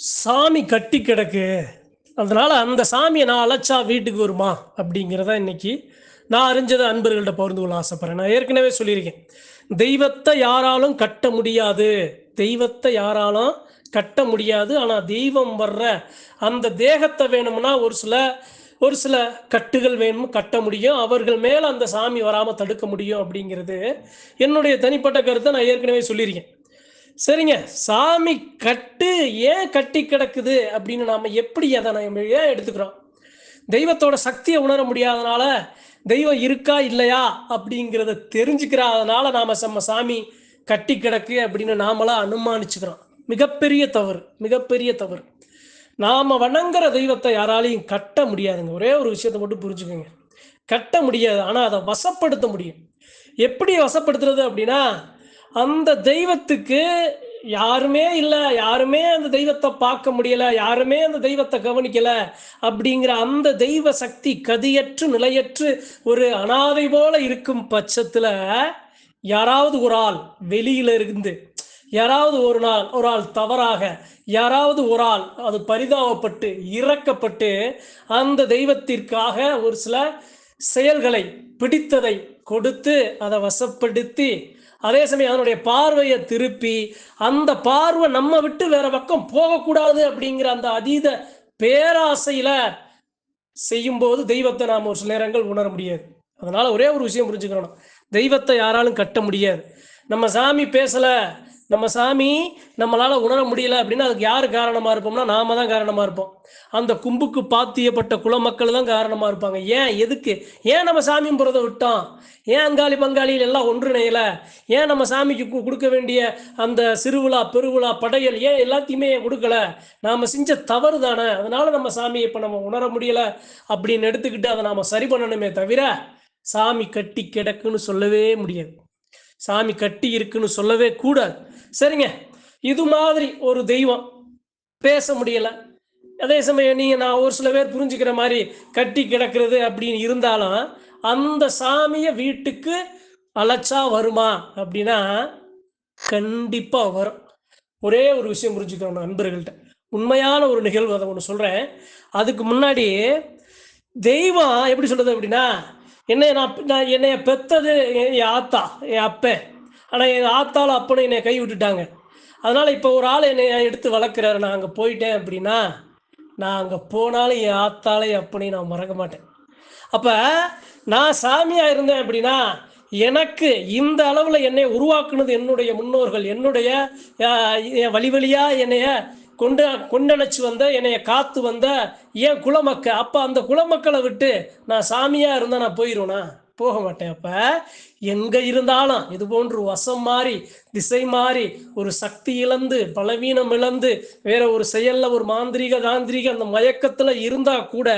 சாமி கட்டி கிடக்கு. அதனால் அந்த சாமியை நான் அழைச்சா வீட்டுக்கு வருமா? அப்படிங்கிறத இன்னைக்கு நான் அறிஞ்சதை அன்பர்கள்ட்ட பகிர்ந்து கொள்ள ஆசைப்பட்றேன். நான் ஏற்கனவே சொல்லியிருக்கேன். தெய்வத்தை யாராலும் கட்ட முடியாது. தெய்வத்தை யாராலும் கட்ட முடியாது. ஆனால் தெய்வம் வர்ற அந்த தேகத்தை வேணும்னா ஒரு சில ஒரு சில கட்டுகள் வேணும் கட்ட முடியும். அவர்கள் மேலே அந்த சாமி வராமல் தடுக்க முடியும் அப்படிங்கிறது என்னுடைய தனிப்பட்ட கருத்தை நான் ஏற்கனவே சொல்லியிருக்கேன். சரிங்க. சாமி கட்டு ஏன் கட்டி கிடக்குது அப்படின்னு நாம் எப்படி அதை நம்ம ஏன் எடுத்துக்கிறோம். தெய்வத்தோட சக்தியை உணர முடியாதனால தெய்வம் இருக்கா இல்லையா அப்படிங்கிறத தெரிஞ்சுக்கிறாதனால நாம் நம்ம சாமி கட்டி கிடக்கு அப்படின்னு நாமளாம் அனுமானிச்சுக்கிறோம். மிகப்பெரிய தவறு மிகப்பெரிய தவறு. நாம் வணங்குற தெய்வத்தை யாராலையும் கட்ட முடியாதுங்க. ஒரே ஒரு விஷயத்தை மட்டும் புரிஞ்சுக்கோங்க. கட்ட முடியாது. ஆனால் அதை வசப்படுத்த முடியும். எப்படி வசப்படுத்துறது அப்படின்னா அந்த தெய்வத்துக்கு யாருமே இல்லை யாருமே அந்த தெய்வத்தை பார்க்க முடியல யாருமே அந்த தெய்வத்தை கவனிக்கல அப்படிங்கிற அந்த தெய்வ சக்தி கதியற்று நிலையற்று ஒரு அனாதை போல இருக்கும் பட்சத்துல யாராவது ஒரு ஆள் வெளியில இருந்து யாராவது ஒரு நாள் ஒரு ஆள் தவறாக யாராவது ஒரு ஆள் அது பரிதாபப்பட்டு இறக்கப்பட்டு அந்த தெய்வத்திற்காக ஒரு சில செயல்களை பிடித்ததை கொடுத்து அதை வசப்படுத்தி அதே சமயம் அதனுடைய பார்வையை திருப்பி அந்த பார்வை நம்ம விட்டு வேற பக்கம் போகக்கூடாது அப்படிங்கிற அந்த அதீத பேராசையில செய்யும்போது தெய்வத்தை நாம் ஒரு சில நேரங்கள் உணர முடியாது. அதனால ஒரே ஒரு விஷயம் புரிஞ்சுக்கிறோம் தெய்வத்தை யாராலும் கட்ட முடியாது. நம்ம சாமி பேசலை நம்ம சாமி நம்மளால உணர முடியல அப்படின்னா அதுக்கு யார் காரணமா இருப்போம்னா நாம தான் காரணமா இருப்போம். அந்த கும்புக்கு பாத்தியப்பட்ட குலமக்கள் தான் காரணமா இருப்பாங்க. ஏன்? எதுக்கு? ஏன் நம்ம சாமி போறதை விட்டோம் ஏன் அங்காளி பங்காளியில் எல்லாம் ஒன்றிணையல? ஏன் நம்ம சாமிக்கு கொடுக்க வேண்டிய அந்த சிறுவிழா பெருவிழா படையல் ஏன் எல்லாத்தையுமே கொடுக்கல? நாம செஞ்ச தவறு தானே. அதனால நம்ம சாமியை இப்போ நம்ம உணர முடியல அப்படின்னு எடுத்துக்கிட்டு அதை நாம சரி பண்ணணுமே தவிர சாமி கட்டி கிடக்குன்னு சொல்லவே முடியாது. சாமி கட்டி இருக்குன்னு சொல்லவே கூடாது. சரிங்க. இது மாதிரி ஒரு தெய்வம். பேச முடியல. அதே சமயம் நீங்க நான் ஒரு சில பேர் புரிஞ்சுக்கிற மாதிரி கட்டி கிடக்கிறது அப்படின்னு இருந்தாலும் அந்த சாமியை வீட்டுக்கு அழைச்சா வருமா அப்படின்னா கண்டிப்பா வரும். ஒரே ஒரு விஷயம் புரிஞ்சுக்கிறோம் நண்பர்கள்ட்ட. உண்மையான ஒரு நிகழ்வு அதை ஒன்று சொல்றேன். அதுக்கு முன்னாடி தெய்வம் எப்படி சொல்றது அப்படின்னா என்னை நான் நான் என்னைய பெத்தது என் என் ஆத்தா என் அப்பன். ஆனால் என் ஆத்தால் அப்பனும் என்னை கை விட்டுட்டாங்க. அதனால் இப்போ ஒரு ஆள் என்னை எடுத்து வளர்க்குறாரு. நான் அங்கே போயிட்டேன் அப்படின்னா நான் அங்கே போனாலும் என் ஆத்தாலே அப்பனையும் நான் மறக்க மாட்டேன். அப்போ நான் சாமியாக இருந்தேன் அப்படின்னா எனக்கு இந்த அளவில் என்னை உருவாக்குனது என்னுடைய முன்னோர்கள் என்னுடைய வழி வழியாக என்னைய கொண்டு கொண்டணைச்சு வந்த என்னைய காத்து வந்த என் குலமக்க அப்போ அந்த குலமக்களை விட்டு நான் சாமியாக இருந்தால் நான் போயிடுவேனா போக மாட்டேன் அப்ப. எங்க இருந்தாலும் இது போன்று வசம் மாறி திசை மாறி ஒரு சக்தி இழந்து பலவீனம் இழந்து வேற ஒரு செயல்ல ஒரு மாந்திரீக தாந்திரிக அந்த மயக்கத்துல இருந்தா கூட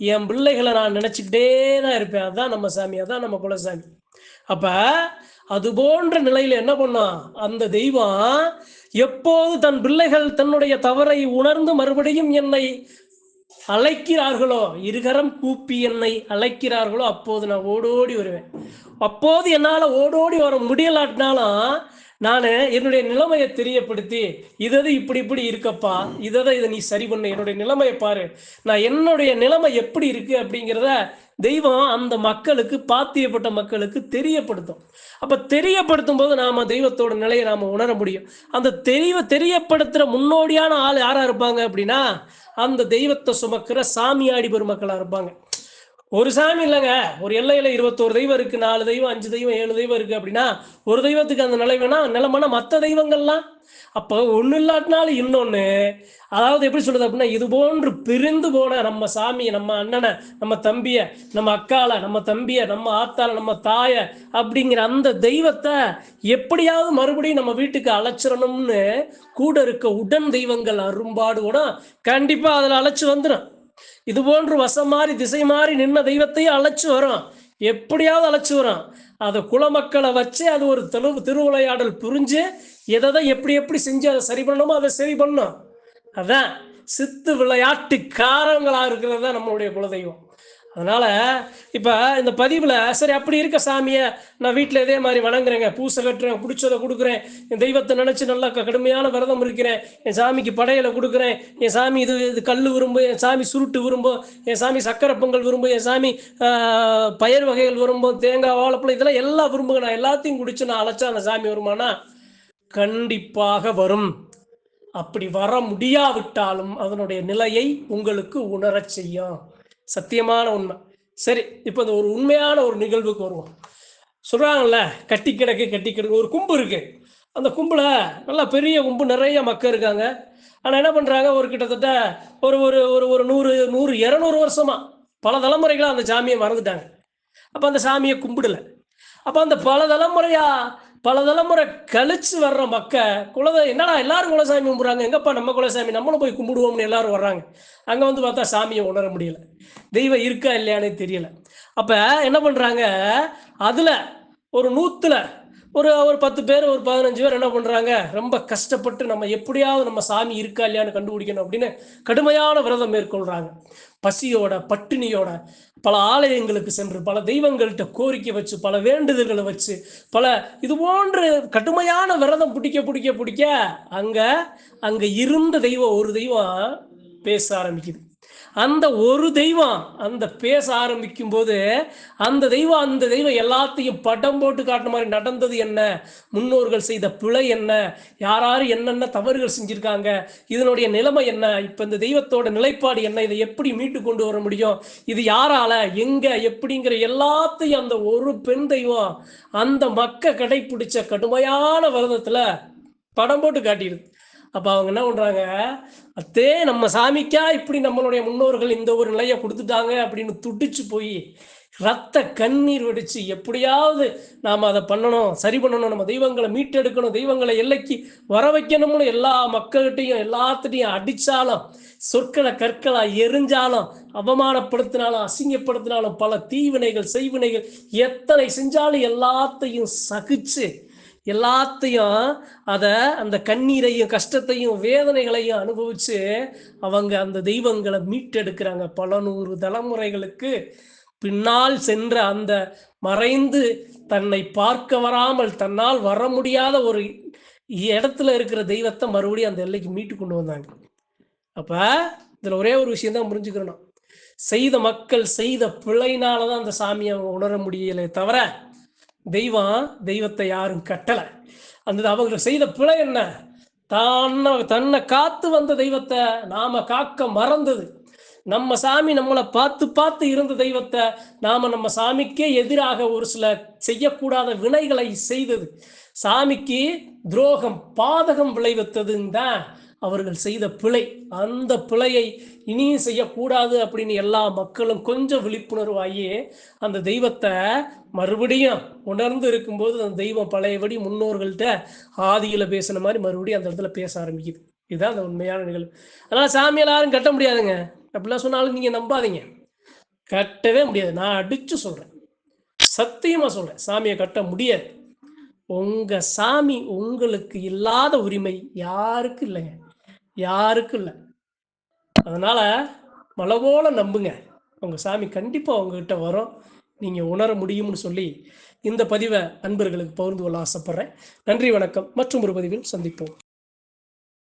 என் பிள்ளைகளை நான் நினைச்சுக்கிட்டே தான் இருப்பேன். அதான் நம்ம சாமி அதான் நம்ம குலசாமி. அப்ப அது போன்ற நிலையில என்ன பண்ணான்? அந்த தெய்வம் எப்போது தன் பிள்ளைகள் தன்னுடைய தவறை உணர்ந்து மறுபடியும் என்னை அழைக்கிறார்களோ? இருகரம் கூப்பி என்னை அழைக்கிறார்களோ? அப்போது நான் ஓடோடி வருவேன். அப்போது என்னால் ஓடோடி வர முடியலாட்டினாலும் நான் என்னுடைய நிலைமையை தெரியப்படுத்தி இதது இப்படி இப்படி இருக்கப்பா இததை இதை நீ சரி பண்ண என்னுடைய நிலைமையை பாரு. நான் என்னுடைய நிலைமை எப்படி இருக்கு அப்படிங்கிறத தெய்வம் அந்த மக்களுக்கு பாத்தியப்பட்ட மக்களுக்கு தெரியப்படுத்தும். அப்ப தெரியப்படுத்தும் போது நாம தெய்வத்தோட நிலையை நாம உணர முடியும். அந்த தெரிய தெரியப்படுத்துற முன்னோடியான ஆள் யாரா இருப்பாங்க அப்படின்னா அந்த தெய்வத்தை சுமக்கிற சாமியாடி பெருமக்களா இருப்பாங்க. ஒரு சாமி இல்லைங்க. ஒரு எல்லையில இருபத்தோரு தெய்வம் இருக்கு நாலு தெய்வம் அஞ்சு தெய்வம் ஏழு தெய்வம் இருக்கு அப்படின்னா ஒரு தெய்வத்துக்கு அந்த நிலை வேணா நிலைமைனா மற்ற தெய்வங்கள்லாம். அப்போ ஒண்ணு இல்லாட்டினாலும் இன்னொன்னு. அதாவது எப்படி சொல்றது அப்படின்னா இது போன்று பிரிந்து போன நம்ம சாமியை நம்ம அண்ணனை நம்ம தம்பியை நம்ம அக்கால நம்ம தம்பிய நம்ம ஆத்தால நம்ம தாய அப்படிங்கிற அந்த தெய்வத்தை எப்படியாவது மறுபடியும் நம்ம வீட்டுக்கு அழைச்சிடணும்னு கூட இருக்க உடன் தெய்வங்கள் அரும்பாடு கூட கண்டிப்பா அதில் அழைச்சி வந்துடும் இது போன்று வசம் மாறி திசை மாறி நின்ன தெய்வத்தையும் அழைச்சி வரும் எப்படியாவது அழைச்சி வரும் அதை குலமக்களை வச்சு அது ஒரு தெரு திருவிளையாடல் புரிஞ்சு எதை எப்படி எப்படி செஞ்சு அதை சரி பண்ணணுமோ அதை சரி பண்ணும் அதான் சித்து விளையாட்டுக்காரங்களா இருக்கிறது தான் நம்மளுடைய குலதெய்வம். அதனால் இப்போ இந்த பதிவில் சரி அப்படி இருக்க சாமியை நான் வீட்டில் இதே மாதிரி வணங்குறேங்க. பூசை கட்டுறேன் பிடிச்சதை கொடுக்குறேன். என் தெய்வத்தை நினச்சி நல்லா க- கடுமையான விரதம் இருக்கிறேன். என் சாமிக்கு படையலை கொடுக்குறேன். என் சாமி இது இது கல் விரும்பும் என் சாமி சுருட்டு விரும்பும் என் சாமி சக்கரை பொங்கல் விரும்பும் என் சாமி பயிர் வகைகள் விரும்பும் தேங்காய் வாழைப்பழம் இதெல்லாம் எல்லாம் விரும்புங்க நான் எல்லாத்தையும் குடிச்சு நான் அழைச்சா அந்த சாமி வருமானா? கண்டிப்பாக வரும். அப்படி வர முடியாவிட்டாலும் அதனுடைய நிலையை உங்களுக்கு உணரச் செய்யும். சத்தியமான உண்மை. சரி இப்போ இந்த ஒரு உண்மையான ஒரு நிகழ்வுக்கு வருவோம். சொல்கிறாங்கல்ல கட்டி கிடக்கு கட்டி கிடக்கு ஒரு கும்பு இருக்குது அந்த கும்பில் நல்லா பெரிய கும்பு நிறைய மக்கள் இருக்காங்க. ஆனால் என்ன பண்ணுறாங்க ஒரு கிட்டத்தட்ட ஒரு ஒரு ஒரு ஒரு நூறு நூறு இரநூறு வருஷமாக பல தலைமுறைகளாக அந்த சாமியை மறந்துட்டாங்க. அப்போ அந்த சாமியை கும்பிடல. அப்போ அந்த பல தலைமுறையாக பல தலைமுறை கழிச்சு வர்ற மக்க குலத என்னடா எல்லாரும் குலசாமி கும்பிட்றாங்க? எங்கப்பா நம்ம குலசாமி? நம்மளும் போய் கும்பிடுவோம்னு எல்லாரும் வர்றாங்க. அங்கே வந்து பார்த்தா சாமியை உணர முடியல. தெய்வம் இருக்கா இல்லையானே தெரியல. அப்போ என்ன பண்ணுறாங்க அதில் ஒரு நூற்றுல ஒரு ஒரு பத்து பேர் ஒரு பதினஞ்சு பேர் என்ன பண்ணுறாங்க ரொம்ப கஷ்டப்பட்டு நம்ம எப்படியாவது நம்ம சாமி இருக்கா இல்லையான்னு கண்டுபிடிக்கணும் அப்படின்னு கடுமையான விரதம் மேற்கொள்கிறாங்க பசியோட பட்டினியோட பல ஆலயங்களுக்கு சென்று பல தெய்வங்கள்கிட்ட கோரிக்கை வச்சு பல வேண்டுதல்களை வச்சு பல இது போன்று கடுமையான விரதம் பிடிக்க பிடிக்க பிடிக்க அங்கே அங்கே இருந்த தெய்வம் ஒரு தெய்வம் பேச ஆரம்பிக்குது. அந்த ஒரு தெய்வம் அந்த பேச ஆரம்பிக்கும் போது அந்த தெய்வம் அந்த தெய்வம் எல்லாத்தையும் படம் போட்டு காட்டுன மாதிரி நடந்தது என்ன? முன்னோர்கள் செய்த பிழை என்ன? யார் யார் என்னென்ன தவறுகள் செஞ்சிருக்காங்க? இதனுடைய நிலைமை என்ன? இப்போ இந்த தெய்வத்தோட நிலைப்பாடு என்ன? இதை எப்படி மீட்டு கொண்டு வர முடியும்? இது யாரால? எங்க? எப்படிங்கிற எல்லாத்தையும் அந்த ஒரு பெண் தெய்வம் அந்த மக்க கடைப்பிடிச்ச கடுமையான விரதத்துல படம் போட்டு காட்டிடுது. அப்போ அவங்க என்ன பண்ணுறாங்க அத்தே நம்ம சாமிக்கா இப்படி நம்மளுடைய முன்னோர்கள் இந்த ஒரு நிலையை கொடுத்துட்டாங்க அப்படின்னு துடிச்சு போய் ரத்த கண்ணீர் வெடிச்சு எப்படியாவது நாம் அதை பண்ணணும் சரி பண்ணணும் நம்ம தெய்வங்களை மீட்டெடுக்கணும் தெய்வங்களை எல்லைக்கு வர வைக்கணும்னு எல்லா மக்கள்கிட்டையும் எல்லாத்துட்டையும் அடித்தாலும் சொற்களை கற்களா எரிஞ்சாலும் அவமானப்படுத்தினாலும் அசிங்கப்படுத்தினாலும் பல தீவினைகள் செய்வினைகள் எத்தனை செஞ்சாலும் எல்லாத்தையும் சகிச்சு எல்லாத்தையும் அதை அந்த கண்ணீரையும் கஷ்டத்தையும் வேதனைகளையும் அனுபவிச்சு அவங்க அந்த தெய்வங்களை மீட்டெடுக்கிறாங்க. பல நூறு தலைமுறைகளுக்கு பின்னால் சென்ற அந்த மறைந்து தன்னை பார்க்க வராமல் தன்னால் வர முடியாத ஒரு இடத்துல இருக்கிற தெய்வத்தை மறுபடியும் அந்த எல்லைக்கு மீட்டு கொண்டு வந்தாங்க. அப்ப இதுல ஒரே ஒரு விஷயம் தான் புரிஞ்சுக்கிறணும். செய்த மக்கள் செய்த பிழைனால தான் அந்த சாமியை அவங்க உணர முடியலை தவிர தெய்வம் தெய்வத்தை யாரும் கட்டலை. அந்த அவர்கள் செய்த பிழை என்ன? தன்னை தன்னை காத்து வந்த தெய்வத்தை நாம காக்க மறந்தது. நம்ம சாமி நம்மளை பார்த்து பார்த்து இருந்த தெய்வத்தை நாம நம்ம சாமிக்கே எதிராக ஒரு சில செய்யக்கூடாத வினைகளை செய்தது. சாமிக்கு துரோகம் பாதகம் விளைவித்ததுன்னு தான் அவர்கள் செய்த பிழை அந்த பிழையை இனியும் செய்யக்கூடாது அப்படின்னு எல்லா மக்களும் கொஞ்சம் விழிப்புணர்வாகி அந்த தெய்வத்தை மறுபடியும் உணர்ந்து இருக்கும்போது அந்த தெய்வம் பழையபடி முன்னோர்கள்ட்ட ஆதியில பேசின மாதிரி மறுபடியும் அந்த இடத்துல பேச ஆரம்பிக்குது. இதுதான் அந்த உண்மையான நிகழ்வு. அதனால சாமியால் யாரும் கட்ட முடியாதுங்க. அப்படிலாம் சொன்னாலும் நீங்க நம்பாதீங்க. கட்டவே முடியாது. நான் அடிச்சு சொல்றேன். சத்தியமா சொல்றேன். சாமியை கட்ட முடியாது. உங்க சாமி உங்களுக்கு இல்லாத உரிமை யாருக்கும் இல்லைங்க? யாருக்கும் இல்லை. அதனால மலை போல நம்புங்க. உங்கள் சாமி கண்டிப்பாக உங்ககிட்ட வரும். நீங்கள் உணர முடியும்னு சொல்லி இந்த பதிவை அன்பர்களுக்கு பகிர்ந்து கொள்ள ஆசைப்பட்றேன். நன்றி வணக்கம். மற்றும் ஒரு பதிவில் சந்திப்போம்.